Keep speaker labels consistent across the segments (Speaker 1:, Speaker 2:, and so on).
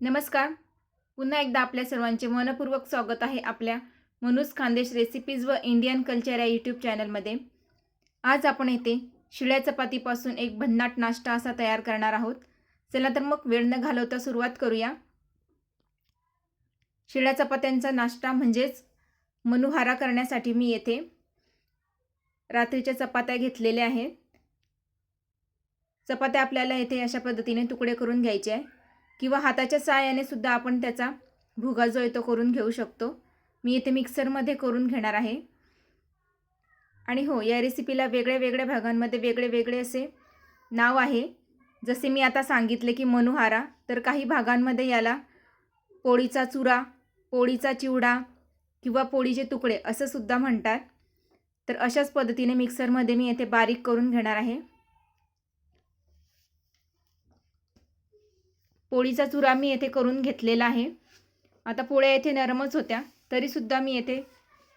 Speaker 1: नमस्कार. पुन्हा एकदा आपल्या सर्वांचे मनपूर्वक स्वागत आहे आपल्या मनुज खानदेश रेसिपीज व इंडियन कल्चर या यूट्यूब चॅनलमध्ये आज आपण येथे शिळ्या चपातीपासून एक भन्नाट नाश्ता असा तयार करणार आहोत. चला तर मग वेळ न घालवता सुरुवात करूया. शिळ्या चपात्यांचा नाश्ता म्हणजेच मनुहारा करण्यासाठी मी येथे रात्रीच्या चपात्या घेतलेल्या आहेत चपात्या आपल्याला येथे अशा पद्धतीने तुकडे करून घ्यायचे आहे. किंवा हाताच्या साहाय्याने सुद्धा आपण त्याचा भुगा जो आहे तो करून घेऊ शकतो. मी इथे मिक्सरमध्ये करून घेणार आहे. आणि हो या रेसिपीला वेगळ्या वेगळ्या भागांमध्ये वेगळे वेगळे असे नाव आहे. जसे मी आता सांगितले की मनुहारा तर काही भागांमध्ये याला पोळीचा चुरा पोळीचा चिवडा किंवा पोळीचे तुकडे असं सुद्धा म्हणतात. तर अशाच पद्धतीने मिक्सरमध्ये मी येथे बारीक करून घेणार आहे. पोळीचा चुरा मी येथे करून घेतलेला आहे. आता पोळ्या येथे नरमच होत्या. तरीसुद्धा मी येथे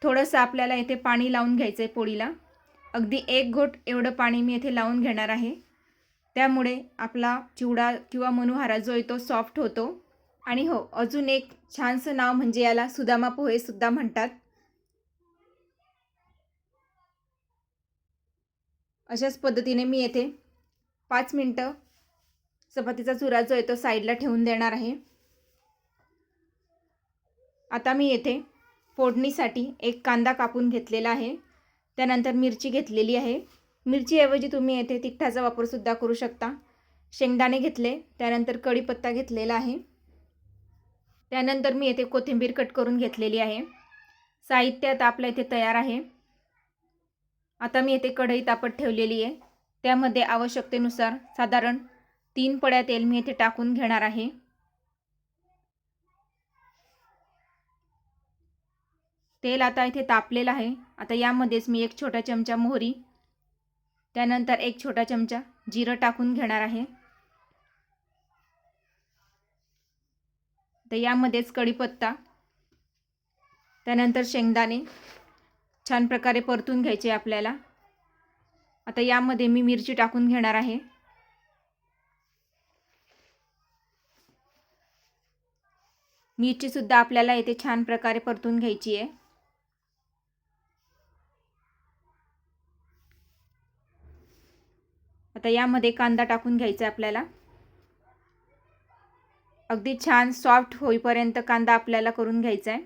Speaker 1: थोडंसं आपल्याला येथे पाणी लावून घ्यायचं आहे पोळीला. अगदी एक घोट एवढं पाणी मी येथे लावून घेणार आहे. त्यामुळे आपला चिवडा किंवा मनुहारा जो आहे तो सॉफ्ट होतो. आणि हो अजून एक छानसं नाव म्हणजे याला सुदामा पोहेसुद्धा म्हणतात. अशाच पद्धतीने मी येथे पाच मिनटं चपातीचा चुरा जो आहे तो साईडला ठेवून देणार आहे. आता मी येथे फोडणीसाठी एक कांदा कापून घेतलेला आहे. त्यानंतर मिरची घेतलेली आहे. मिरचीऐवजी तुम्ही येथे तिखटाचा वापरसुद्धा करू शकता. शेंगदाणे घेतले त्यानंतर कढीपत्ता घेतलेला आहे. त्यानंतर मी येथे कोथिंबीर कट करून घेतलेली आहे. साहित्य आता आपल्या इथे तयार आहे. आता मी येथे कढई तापत ठेवलेली आहे. त्यामध्ये आवश्यकतेनुसार साधारण तीन पड्या तेल मी येथे टाकून घेणार आहे. तेल आता इथे तापलेलं आहे. आता यामध्येच मी एक छोटा चमचा मोहरी त्यानंतर एक छोटा चमचा जिरं टाकून घेणार आहे. तर यामध्येच कढीपत्ता त्यानंतर शेंगदाणे छान प्रकारे परतून घ्यायचे आपल्याला. आता यामध्ये मी मिरची टाकून घेणार आहे. मिरचीसुद्धा आपल्याला येथे छान प्रकारे परतून घ्यायची आहे. आता यामध्ये कांदा टाकून घ्यायचा आपल्याला. अगदी छान सॉफ्ट होईपर्यंत कांदा आपल्याला करून घ्यायचा आहे.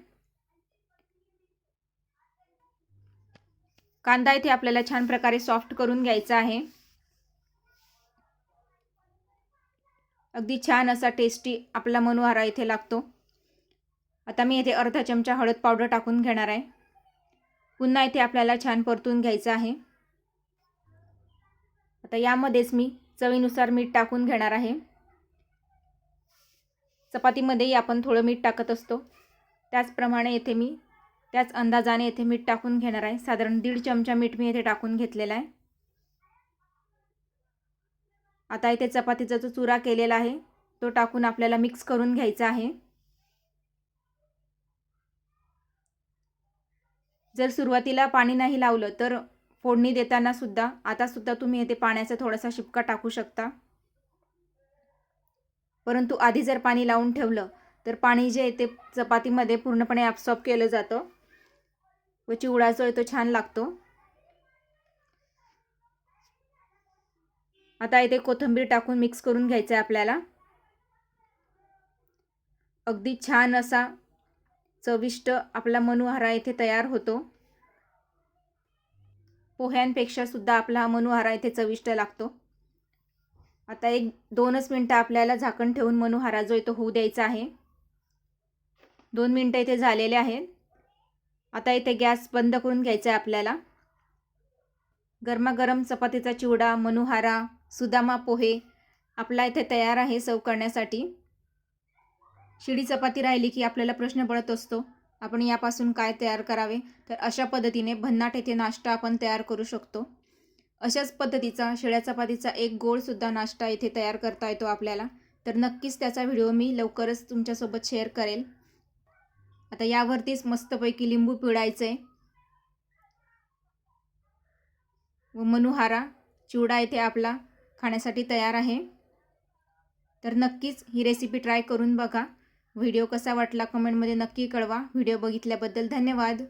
Speaker 1: कांदा इथे आपल्याला छान प्रकारे सॉफ्ट करून घ्यायचा आहे. अगदी छान असा टेस्टी आपला मनोहारा इथे लागतो. आता मी इथे अर्धा चमचा हळद पावडर टाकून घेणार आहे. पुन्हा इथे आपल्याला छान परतून घ्यायचं आहे. आता यामध्येच मी चवीनुसार मीठ टाकून घेणार आहे. चपातीमध्येही आपण थोडं मीठ टाकत असतो. त्याचप्रमाणे येथे मी त्याच अंदाजाने येथे मीठ टाकून घेणार आहे. साधारण दीड चमचा मीठ मी येथे टाकून घेतलेला आहे. आता इथे चपातीचा जो चुरा केलेला आहे तो टाकून आपल्याला मिक्स करून घ्यायचा आहे. जर सुरुवातीला पाणी नाही लावलं तर फोडणी देताना सुद्धा आता सुद्धा तुम्ही येथे पाण्याचा थोडासा शिपका टाकू शकता. परंतु आधी जर पाणी लावून ठेवलं तर पाणी जे येते चपातीमध्ये पूर्णपणे ॲप्सॉप केलं जातं व चिवडा जो आहे तो छान लागतो. आता इथे कोथिंबीर टाकून मिक्स करून घ्यायचं आहे आपल्याला. अगदी छान असा चविष्ट आपला मनुहारा इथे तयार होतो. पोह्यांपेक्षा सुद्धा आपला हा मनुहारा इथे चविष्ट लागतो. आता एक दोनच मिनटं आपल्याला झाकण ठेवून मनुहारा जो आहे तो होऊ द्यायचा आहे. दोन मिनटं इथे झालेले आहेत. आता इथे गॅस बंद करून घ्यायचा आहे आपल्याला. गरमागरम चपातीचा चिवडा मनुहारा सुदामा पोहे आपला इथे तयार आहे सर्व करण्यासाठी. शिडी चपाती राहिली की आपल्याला प्रश्न पडत असतो. आपण यापासून काय तयार करावे? तर अशा पद्धतीने भन्नाट येथे नाश्ता आपण तयार करू शकतो. अशाच पद्धतीचा शिळ्या चपातीचा एक गोळसुद्धा नाश्ता इथे तयार करता येतो आपल्याला. तर नक्कीच त्याचा व्हिडिओ मी लवकरच तुमच्यासोबत शेअर करेल. आता यावरतीच मस्तपैकी लिंबू पिळायचं. आहे व मनुहारा चिवडा इथे आपला खाण्यासाठी तयार आहे. तर नक्कीच ही रेसिपी ट्राय करून बघा. व्हिडिओ कसा वाटला कमेंटमध्ये नक्की कळवा. व्हिडिओ बघितल्याबद्दल धन्यवाद.